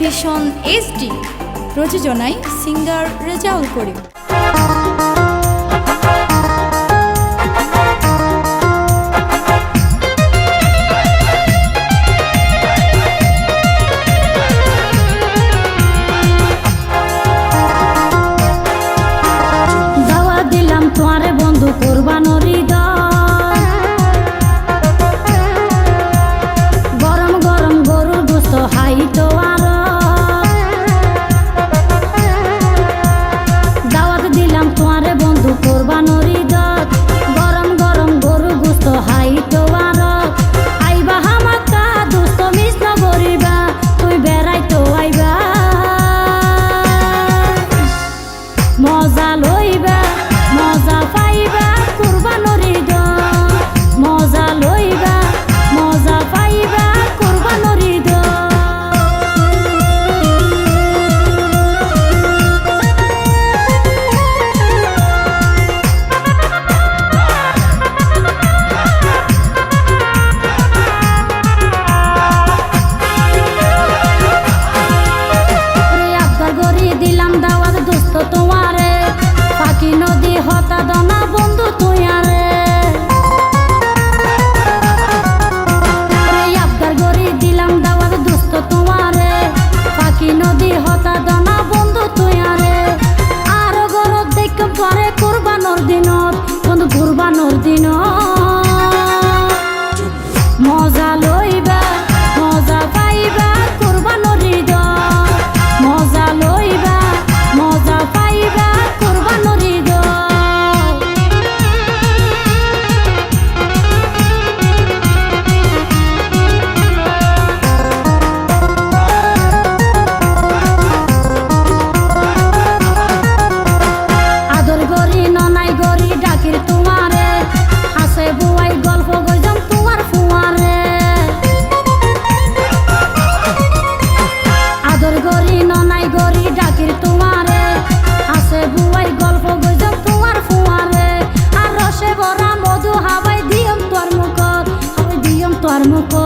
Vision HD প্রযোজনায় singer Rezaul Karim. ঘুরবানোর দিনত বন্ধু ঘুরবানোর দিনত। como por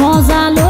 মজালো